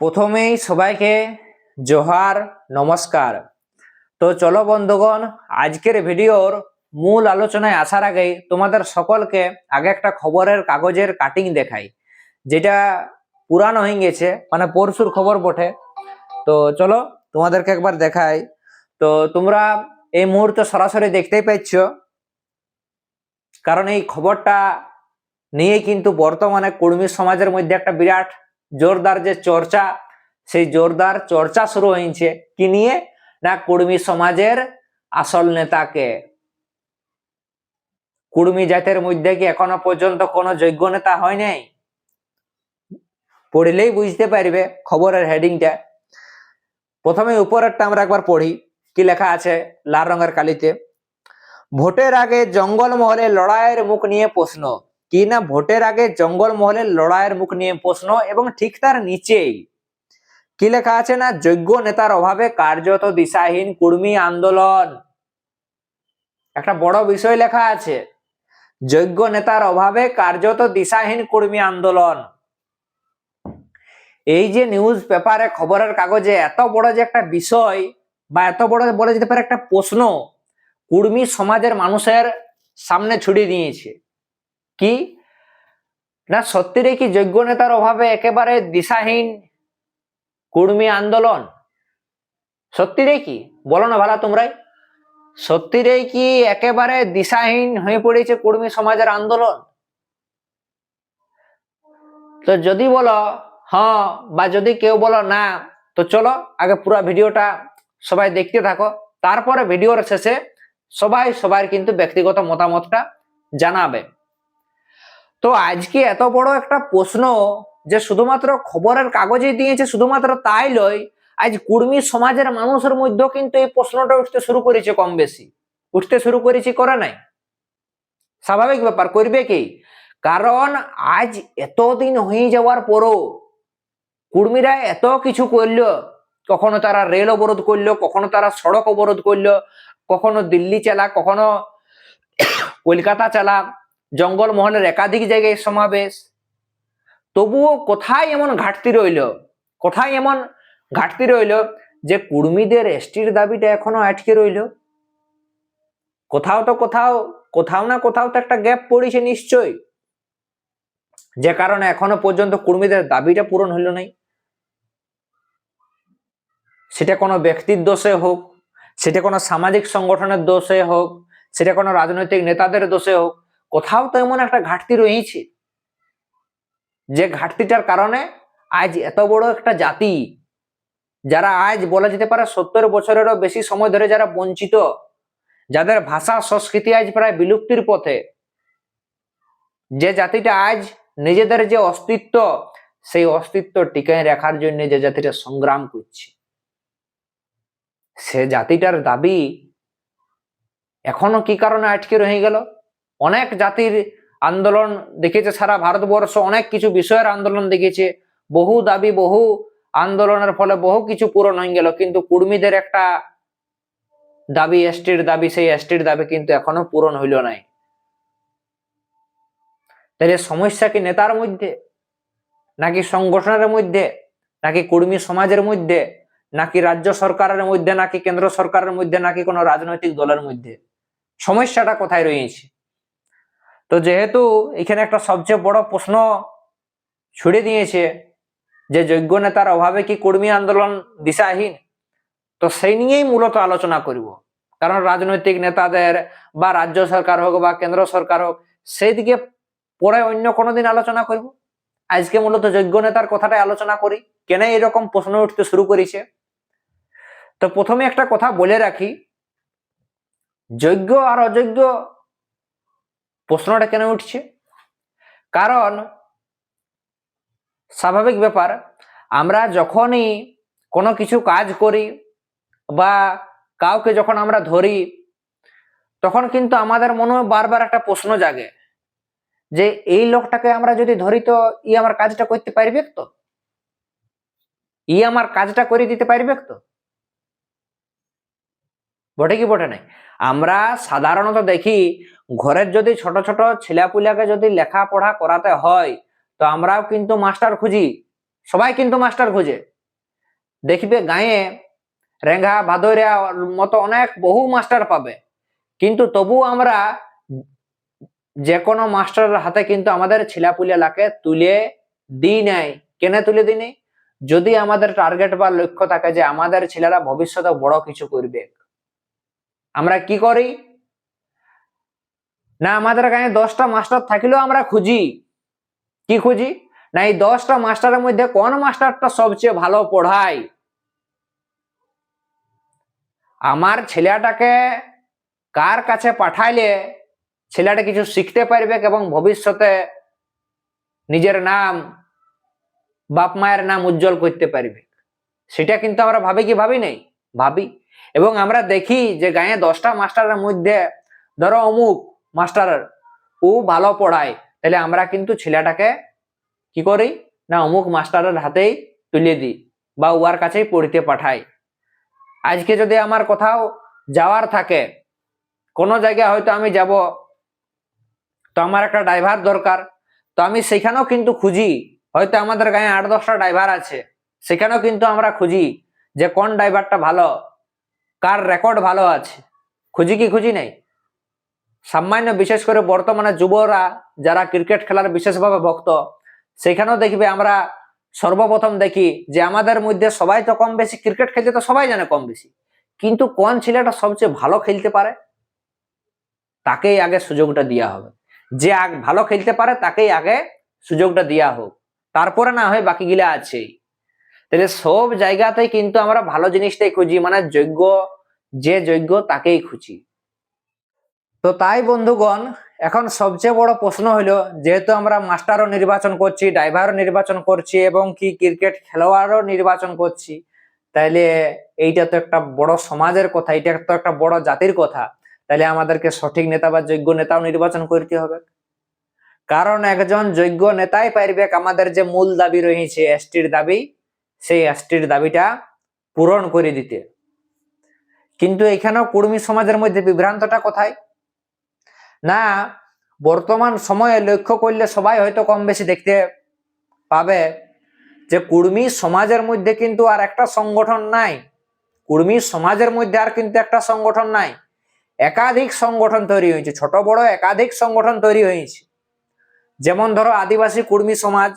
প্রথমেই সবাইকে জোহার, নমস্কার। তো চলো বন্ধুগণ, আজকের ভিডিওর মূল আলোচনায় আসার আগেই তোমাদের সকলকে আগে একটা খবরের কাগজের কাটিং দেখাই, যেটা পুরানো হয়ে গেছে মানে পরশুর খবর বটে। তো চলো তোমাদেরকে একবার দেখাই। তো তোমরা এই মুহূর্তে সরাসরি দেখতেই পাচ্ছ, কারণ এই খবরটা নিয়ে কিন্তু বর্তমানে কুর্মী সমাজের মধ্যে একটা বিরাট জোরদার যে চর্চা, সেই জোরদার চর্চা শুরু হয়েছে। কি নিয়ে? না কুর্মী সমাজের আসল নেতাকে। কুর্মী জাতের মধ্যে কি এখনও পর্যন্ত কোনো যোগ্য নেতা হয় নাই? পড়লেই বুঝতে পারবে খবরের হেডিংটা প্রথমে উপরেরটা আমরা একবার পড়ি। কি লেখা আছে লাল রঙের কালিতে? ভোটের আগে জঙ্গল মহলে লড়াইয়ের মুখ নিয়ে প্রশ্ন। কি না ভোটের আগে জঙ্গল মহলে লড়াইয়ের মুখ নিয়ে প্রশ্ন এবং ঠিক তার নিচেই। কি লেখা আছে না, যোগ্য নেতার অভাবে কার্যত দিশাহীন কুর্মী আন্দোলন? একটা বড় বিষয় লেখা আছে, যোগ্য নেতার অভাবে কার্যত দিশাহীন কুর্মী আন্দোলন। এই যে নিউজ পেপারে খবরের কাগজে এত বড় যে একটা বিষয় বা এত বড় বলে যেতে পারে একটা প্রশ্ন, কুর্মী সমাজের মানুষের সামনে ছুড়ে দিয়েছে। কি? না সত্যিরে কি যোগ্য নেতার অভাবে একেবারে দিশাহীন কুর্মী আন্দোলন? সত্যিরে কি? বলো না ভালা তোমরাই। সত্যিরে কি একেবারে দিশাহীন হয়ে পড়েছে কুর্মী সমাজের আন্দোলন? তো যদি বলো হ্যাঁ বা যদি কেউ বলো না, তো চলো আগে পুরো ভিডিওটা সবাই দেখতে থাকো। তারপরে ভিডিওর শেষে সবাই সবার কিন্তু ব্যক্তিগত মতামতটা জানাবে। তো আজকে এত বড় একটা প্রশ্ন যে শুধুমাত্র খবরের কাগজে দিয়েছে, শুধুমাত্র তাই লয় আজ কুর্মী সমাজের মানুষের মধ্যেও কিন্তু এই প্রশ্নটা উঠতে শুরু করেছে কম বেশি। উঠতে শুরু করেছি করে নাই। স্বাভাবিক ব্যাপার, করবে কি? কারণ আজ এতদিন হয়ে যাওয়ার পরও কুর্মীরা এত কিছু করল, কখনো তারা রেল অবরোধ করল, কখনো তারা সড়ক অবরোধ করল, কখনো দিল্লি চালা, কখনো কলকাতা চালা জঙ্গল মহলের একাধিক জায়গায় সমাবেশ। তবুও কোথায় এমন ঘাটতি রইল? কোথায় এমন ঘাটতি রইল যে কুর্মীদের এসটির দাবিটা এখনও আটকে রইল? কোথাও তো কোথাও কোথাও না কোথাও তো একটা গ্যাপ পড়েছে নিশ্চয়ই। যে কারণে এখনও পর্যন্ত কুর্মীদের দাবিটা পূরণ হইল নাই। সেটা কোনো ব্যক্তির দোষে হোক, সেটা কোনো সামাজিক সংগঠনের দোষে হোক, সেটা কোনো রাজনৈতিক নেতাদের দোষে হোক কোথাও তো এমন একটা ঘাটতি রয়েছে যে ঘাটতিটার কারণে আজ এত বড় একটা জাতি, যারা আজ বলা যেতে পারে সত্তর বছরেরও বেশি সময় ধরে যারা বঞ্চিত, যাদের ভাষা, সংস্কৃতি আজ প্রায় বিলুপ্তির পথে, যে জাতিটা আজ নিজেদের যে অস্তিত্ব, সেই অস্তিত্ব টিকায় রাখার জন্য যে জাতিটা সংগ্রাম করছে। সে জাতিটার দাবি এখনও কি কারণে আটকে রয়ে গেল? অনেক জাতির আন্দোলন দেখেছে সারা ভারতবর্ষ অনেক কিছু বিষয়ের আন্দোলন দেখেছে বহু দাবি, বহু আন্দোলনের ফলে বহু কিছু পূরণ হয়ে গেল, কিন্তু কুর্মীদের একটা দাবি, এসটির দাবি, সেই এসটির দাবি কিন্তু এখনও পূরণ হইল নাই। তাহলে সমস্যা কি নেতার মধ্যে? নাকি সংগঠনের মধ্যে? নাকি কর্মী সমাজের মধ্যে? নাকি রাজ্য সরকারের মধ্যে? নাকি কেন্দ্র সরকারের মধ্যে? নাকি কোনো রাজনৈতিক দলের মধ্যে? সমস্যাটা কোথায় রয়েছে? তো যেহেতু এখানে একটা সবচেয়ে বড় প্রশ্ন ছুড়ে দিয়েছে যে যোগ্য নেতার অভাবে কি কর্মী আন্দোলন দিশাহীন? তো সেই নিয়েই মূলত আলোচনা করব। কারণ রাজনৈতিক নেতাদের বা রাজ্য সরকার হোক বা কেন্দ্র সরকার হোক সেই দিকে পরে অন্য কোনোদিন আলোচনা করব। আজকে মূলত যোগ্য নেতার কথাটাই আলোচনা করি, কেন এরকম প্রশ্ন উঠতে শুরু করেছে? তো প্রথমে একটা কথা বলে রাখি, যোগ্য আর অযোগ্য প্রশ্নটা কেন উঠছে? কারণ স্বাভাবিক ব্যাপার, আমরা যখনই কোনো কিছু কাজ করি বা কাউকে যখন আমরা ধরি, তখন কিন্তু আমাদের মনে বারবার একটা প্রশ্ন জাগে যে, এই লোকটাকে আমরা যদি ধরি তো ই আমার কাজটা করতে পারবে তো? ই আমার কাজটা করে দিতে পারবে তো? বটে কি বটে নাই? আমরা সাধারণত দেখি, ঘরের যদি ছোট ছোট ছেলেপুলাকে যদি লেখাপড়া করাতে হয়, তো আমরাও কিন্তু মাস্টার খুঁজি। সবাই কিন্তু মাস্টার খোঁজে। দেখবে গাঁয়ে রেঙ্গা ভাদরিয়া মতো অনেক বহু মাস্টার পাবে। কিন্তু তবু আমরা যে কোনো মাস্টারের হাতে কিন্তু আমাদের ছেলাপুলেলাকে তুলে দিই নাই। কেন তুলে দিই যদি আমাদের টার্গেট বা লক্ষ্য থাকে যে আমাদের ছেলেরা ভবিষ্যতে বড় কিছু করবে। আমরা কি করি? না, আমাদের গায়ে দশটা মাস্টার থাকলেও আমরা খুঁজি। কি খুঁজি? না, এই দশটা মাস্টারের মধ্যে কোন মাস্টারটা সবচেয়ে ভালো পড়ায়? আমার ছেলেটাকে কার কাছে পাঠাইলে ছেলেটা কিছু শিখতে পারবে এবং ভবিষ্যতে নিজের নাম, বাপ মায়ের নাম উজ্জ্বল করতে পারবে? সেটা কিন্তু আমরা ভাবি কি, ভাবি নেই? ভাবি। এবং আমরা দেখি যে গায়ে দশটা মাস্টারের মধ্যে, ধরো অমুক মাস্টার ও ভালো পড়ায়, তাহলে আমরা কিন্তু ছেলেটাকে কি করি? না, অমুক মাস্টারের হাতেই তুলে দিই বা উয়ার কাছেই পড়তে পাঠাই। আজকে যদি আমার কোথাও যাওয়ার থাকে, কোনো জায়গায় হয়তো আমি যাব, তো আমার একটা ড্রাইভার দরকার, তো আমি সেখানেও কিন্তু খুঁজি। হয়তো আমাদের গায়ে আট, দশটা ড্রাইভার আছে, সেখানেও কিন্তু আমরা খুঁজি যে কোন ড্রাইভারটা ভালো। কার রেকর্ড ভালো আছে? খুঁজি কি খুঁজি নেই? সামান্য বিশেষ করে বর্তমানে যুবরা যারা ক্রিকেট খেলার বিশেষভাবে ভক্ত, সেখানেও দেখবে আমরা সর্বপ্রথম দেখি যে আমাদের মধ্যে সবাই তো কম বেশি ক্রিকেট খেলতে তো সবাই জানে কম বেশি। কিন্তু কোন ছেলেটা সবচেয়ে ভালো খেলতে পারে? তাকেই আগে সুযোগটা দেওয়া হবে। যে ভালো খেলতে পারে তাকেই আগে সুযোগটা দেওয়া হোক। তারপরে না হয় বাকিগুলা আছেই। তাহলে সব জায়গাতেই কিন্তু আমরা ভালো জিনিসটাই খুঁজি মানে যোগ্য, যে যোগ্য তাকেই খুঁজি। তো তাই বন্ধুগণ, এখন সবচেয়ে বড় প্রশ্ন হলো, যেহেতু আমরা মাস্টারও নির্বাচন করছি, ড্রাইভারও নির্বাচন করছি, এবং কি ক্রিকেট খেলোয়াড়ও নির্বাচন করছি, তাইলে এইটা তো একটা বড় সমাজের কথা এটা তো একটা বড় জাতির কথা তাহলে আমাদেরকে সঠিক নেতা বা যোগ্য নেতাও নির্বাচন করতে হবে। কারণ একজন যোগ্য নেতাই পারবে, আমাদের যে মূল দাবি রয়েছে, এসটির দাবি সেই এসটির দাবিটা পূরণ করে দিতে। কিন্তু এখানেও কুর্মী সমাজের মধ্যে বিভ্রান্তটা কোথায়? না, বর্তমান সময়ে লক্ষ্য করলে সবাই হয়তো কম বেশি দেখতে পাবে যে কুর্মী সমাজের মধ্যে কিন্তু আর একটা সংগঠন নাই। কুর্মী সমাজের মধ্যে আর কিন্তু একটা সংগঠন নাই। একাধিক সংগঠন তৈরি হয়েছে, ছোট, বড়, একাধিক সংগঠন তৈরি হয়েছে। যেমন ধরো আদিবাসী কুর্মী সমাজ,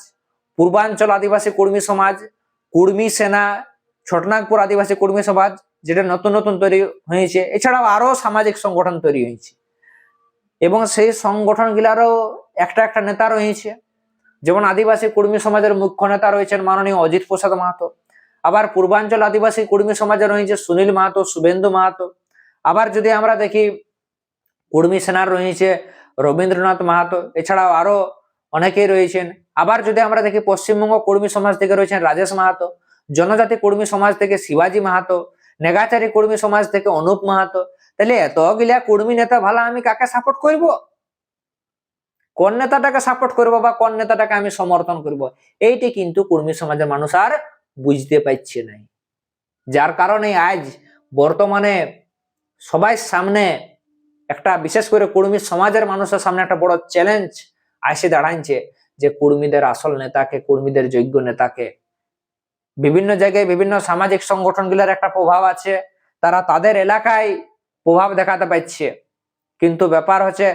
পূর্বাঞ্চল আদিবাসী কুর্মী সমাজ কুর্মী সেনা, ছোটনাগপুর আদিবাসী কুর্মী সমাজ, যেটা নতুন নতুন তৈরি হয়েছে। এছাড়াও আরও সামাজিক সংগঠন তৈরি হয়েছে। এবং সেই সংগঠন গুলারও একটা একটা নেতা রয়েছে। যেমন আদিবাসী কুর্মী সমাজের মুখ্য নেতা রয়েছেন মাননীয় অজিত প্রসাদ মাহাতো। আবার পূর্বাঞ্চল আদিবাসী কুর্মী সমাজে রয়েছে সুনীল মাহাতো, শুভেন্দু মাহাতো। আবার যদি আমরা দেখি, কুর্মী সেনার রয়েছে রবীন্দ্রনাথ মাহাতো। এছাড়াও আরও অনেকেই রয়েছেন। আবার যদি আমরা দেখি পশ্চিমবঙ্গ কর্মী সমাজ থেকে রয়েছেন রাজেশ মাহাতো, জনজাতি কর্মী সমাজ থেকে শিবাজি মাহাতো, নেগাচারী কর্মী সমাজ থেকে অনুপ মাহাতো, তাহলে এতগুলা কর্মী নেতা ভালো আমি কাকে সাপোর্ট করব? কোন নেতাটাকে সাপোর্ট করব বা কোন নেতাটাকে আমি সমর্থন করব? এইটি কিন্তু কর্মী সমাজের মানুষ আর বুঝতে পারছে নাই। যার কারণে আজ বর্তমানে সবাই সামনে একটা বিশেষ করে কর্মী সমাজের মানুষের সামনে একটা বড় চ্যালেঞ্জ আসে দাঁড়াইছে। যে কর্মীদের আসল নেতাকে, কর্মীদের যোগ্য নেতাকে। বিভিন্ন জায়গায় বিভিন্ন সামাজিক সংগঠনগুলোর একটা প্রভাব আছে। তারা তাদের এলাকায় প্রভাব দেখাতে পারছে কিন্তু ব্যাপার হচ্ছে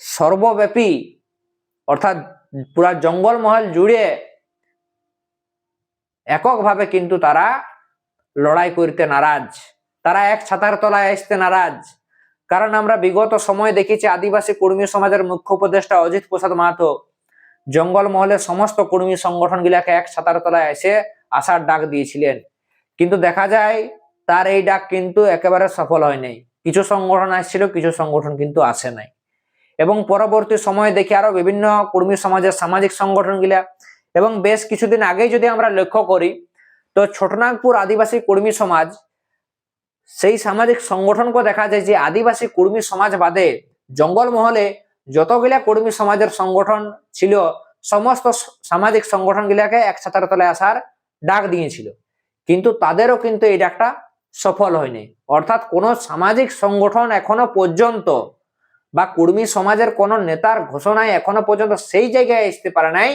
সর্বব্যাপী, অর্থাৎ পুরা জঙ্গলমহল জুড়ে এককভাবে কিন্তু তারা লড়াই করতে নারাজ। তারা এক ছাতার তলায় আসতে নারাজ। কারণ আমরা বিগত সময় দেখেছি আদিবাসী কর্মী সমাজের মুখ্য উপদেষ্টা অজিত প্রসাদ মাহাতো জঙ্গলমহলের সমস্ত কর্মী সংগঠন গুলাকে এক ছাতার তলায় এসে আসার ডাক দিয়েছিলেন। কিন্তু দেখা যায়, তার এই ডাক কিন্তু একেবারে সফল হয় নাই কিছু সংগঠন আসছিল, কিছু সংগঠন কিন্তু আসে নাই। এবং পরবর্তী সময়ে দেখি আরও বিভিন্ন কর্মী সমাজের সামাজিক সংগঠনগুলা এবং বেশ কিছুদিন আগেই যদি আমরা লক্ষ্য করি, তো ছোটনাগপুর আদিবাসী কর্মী সমাজ, সেই সামাজিক সংগঠনকে দেখা যায় যে আদিবাসী কর্মী সমাজ বাদে জঙ্গলমহলে যতগুলা কর্মী সমাজের সংগঠন ছিল, সমস্ত সামাজিক সংগঠন গুলাকে এক ছাতার তলায় আসার ডাক দিয়েছিল। কিন্তু তাদেরও কিন্তু এই ডাকটা সফল হয়নি। অর্থাৎ কোন সামাজিক সংগঠন এখনও পর্যন্ত বা কর্মী সমাজের কোন নেতার ঘোষণায় এখনও পর্যন্ত সেই জায়গায় আসতে পারে নাই,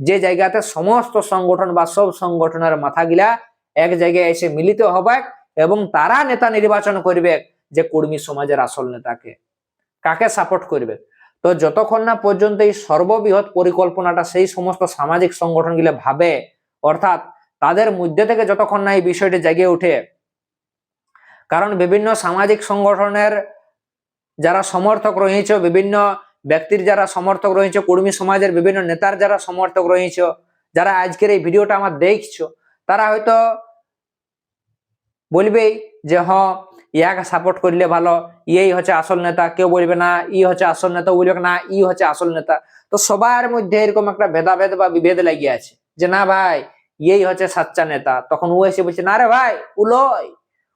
যে জায়গাতে সমস্ত সংগঠন বা সব সংগঠনের মাথাগিলা এক জায়গায় এসে মিলিত হবে এবং তারা নেতা নির্বাচন করবে যে কর্মী সমাজের আসল নেতাকে। কাকে সাপোর্ট করবে? তো যতক্ষণ না পর্যন্ত এই সর্ববৃহৎ পরিকল্পনাটা সেই সমস্ত সামাজিক সংগঠনগুলো ভাবে, অর্থাৎ তাদের মধ্যে থেকে যতক্ষণ না এই বিষয়টি জেগে ওঠে, কারণ বিভিন্ন সামাজিক সংগঠনের যারা সমর্থক রয়েছে, বিভিন্ন ব্যক্তির যারা সমর্থক রয়েছে, কর্মী সমাজের বিভিন্ন নেতার যারা সমর্থক রয়েছে, যারা আজকের এই ভিডিওটা আমার দেখছ, তারা হয়তো বলবেই যে হ ইয়াকে সাপোর্ট করলে ভালো। ইয়েই হচ্ছে আসল নেতা, কেউ বলবে না, ই হচ্ছে আসল নেতা বলবে না, ই হচ্ছে আসল নেতা। তো সবার মধ্যে এরকম একটা ভেদাভেদ বা বিভেদ লাগিয়ে আছে যে, না ভাই, ইয়েই হচ্ছে সাচ্চা নেতা। তখন ও এসে বলছে, না রে ভাই, উলয়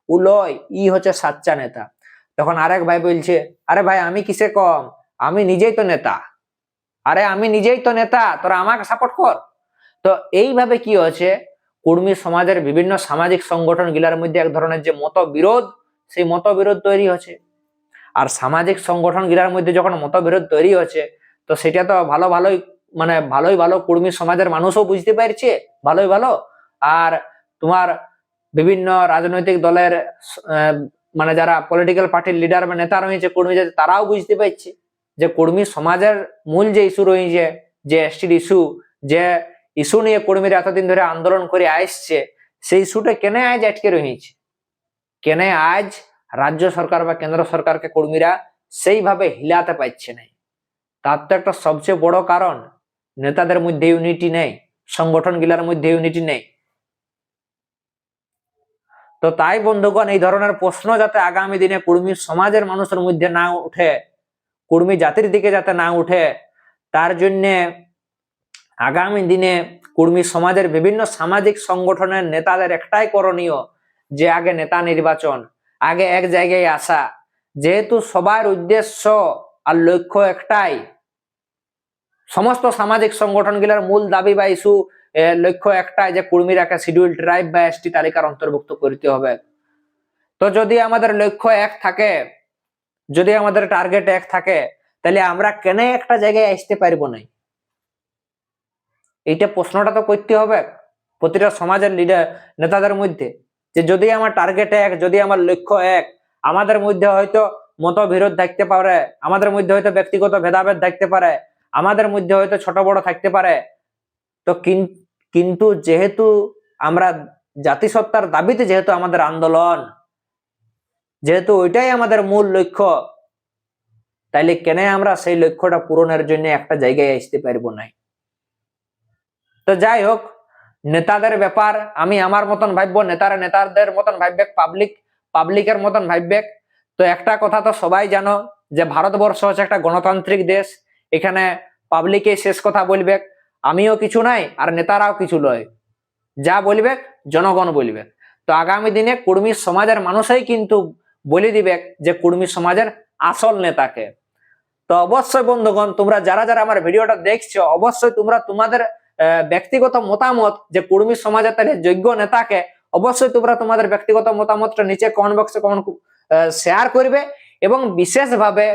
উলয়, ই হচ্ছে সাচ্চা নেতা। তখন আরেক ভাই বলছে, আরে ভাই, আমি কিসে কম? আমি নিজেই তো নেতা। আরে, আমি নিজেই তো নেতা, তোরা আমাকে সাপোর্ট কর। তো এইভাবে কি হচ্ছে? কর্মী সমাজের বিভিন্ন সামাজিক সংগঠন গিলার মধ্যে এক ধরনের যে মতবিরোধ সেই মতবিরোধ তৈরি হচ্ছে। আর সামাজিক সংগঠন গিলার মধ্যে যখন মতবিরোধ তৈরি হচ্ছে, তো সেটা তো ভালো ভালোই মানে ভালোই ভালো কর্মী সমাজের মানুষও বুঝতে পারছে, ভালোই ভালো। আর তোমার বিভিন্ন রাজনৈতিক দলের মানে যারা পলিটিক্যাল পার্টির লিডার বা নেতা রয়েছে, কর্মী তারাও বুঝতে পারছে যে কর্মী সমাজের মূল যে ইস্যু রয়েছে, যে এসটির ইস্যু যে ইস্যু নিয়ে কর্মীরা এতদিন ধরে আন্দোলন করে আসছে, সেই ইস্যুটা কেন আজ আটকে রয়েছে? কেন আজ রাজ্য সরকার বা কেন্দ্র সরকারকে কর্মীরা সেইভাবে হিলাতে পারছে না তার তো একটা সবচেয়ে বড় কারণ, নেতাদের মধ্যে ইউনিটি নেই সংগঠন গিলার মধ্যে ইউনিটি নেই। তো তাই বন্ধুগণ, এই ধরনের প্রশ্ন যাতে আগামী দিনে কর্মী সমাজের মানুষের মধ্যে না উঠে কর্মী জাতির দিকে যাতে না উঠে তার জন্যে আগামী দিনে কর্মী সমাজের বিভিন্ন সামাজিক সংগঠনের নেতাদের একটাই করণীয় যে আগে নেতা নির্বাচন, আগে এক জায়গায় আসা, যেহেতু সবার উদ্দেশ্য আর লক্ষ্য একটাই। সমস্ত সামাজিক সংগঠন সংগঠনগুলোর মূল দাবি বা ইস্যু লক্ষ্য একটাই যে কর্মীরাকে শিডিউল ট্রাইব বা এসটি তালিকার অন্তর্ভুক্ত করতে হবে। তো যদি আমাদের লক্ষ্য এক থাকে, যদি আমাদের টার্গেট এক থাকে, তাহলে আমরা কেন একটা জায়গায় আসতে পারব না? এইটা প্রশ্নটা তো করতে হবে প্রতিটা সমাজের লিডার নেতাদের মধ্যে। যে যদি আমার টার্গেট এক, যদি আমার লক্ষ্য এক, আমাদের মধ্যে হয়তো মতবিরোধ থাকতে পারে, আমাদের মধ্যে হয়তো ব্যক্তিগত ভেদাভেদ থাকতে পারে, আমাদের মধ্যে হয়তো ছোট বড় থাকতে পারে। তো কিন- কিন্তু যেহেতু আমরা জাতিসত্তার দাবিতে যেহেতু আমাদের আন্দোলন, যেহেতু ওইটাই আমাদের মূল লক্ষ্য, তাইলে কেন আমরা সেই লক্ষ্যটা পূরণের জন্য একটা জায়গায় আসতে পারব না তো যাই হোক নেতাদের ব্যাপার, আমি আমার মতন ভাববো, নেতারা নেতাদের মতন ভাববে পাবলিক পাবলিকের মতন ভাববে তো একটা কথা তো সবাই জানো, যে ভারতবর্ষ হচ্ছে একটা গণতান্ত্রিক দেশ, এখানে পাবলিকে শেষ কথা বলবে আমিও কিছু নাই, আর নেতারাও কিছু নয়। যা বলবে জনগণ বলবে। তো আগামী দিনে কর্মী সমাজের মানুষই কিন্তু বলে দিবে যে কুর্মী সমাজের আসল নেতাকে। তো অবশ্যই বন্ধুগণ, তোমরা যারা যারা আমার ভিডিওটা দেখছ, অবশ্যই তোমরা তোমাদের ব্যক্তিগত মতামত যে কর্মী সমাজের তাহলে যোগ্য নেতাকে অবশ্যই তোমরা তোমাদের ব্যক্তিগত মতামতটা নিচে কমেন্ট বক্সে কমেন্ট শেয়ার করবে এবং বিশেষভাবে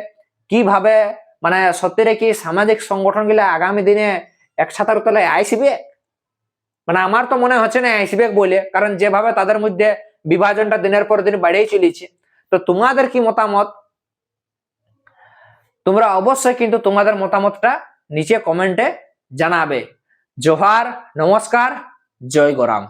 কীভাবে মানে সত্যি কি সামাজিক সংগঠনগুলো আগামী দিনে একসাথে তলায় আইসিবে মানে আমার তো মনে হচ্ছে না আইসিবে বলে, কারণ যেভাবে তাদের মধ্যে বিভাজনটা দিনের পর দিন বাড়িয়ে চলেছে। তো তোমাদের কি মতামত? তোমরা অবশ্যই কিন্তু তোমাদের মতামতটা নিচে কমেন্টে জানাবে। জোহার নমস্কার জয় গরাম।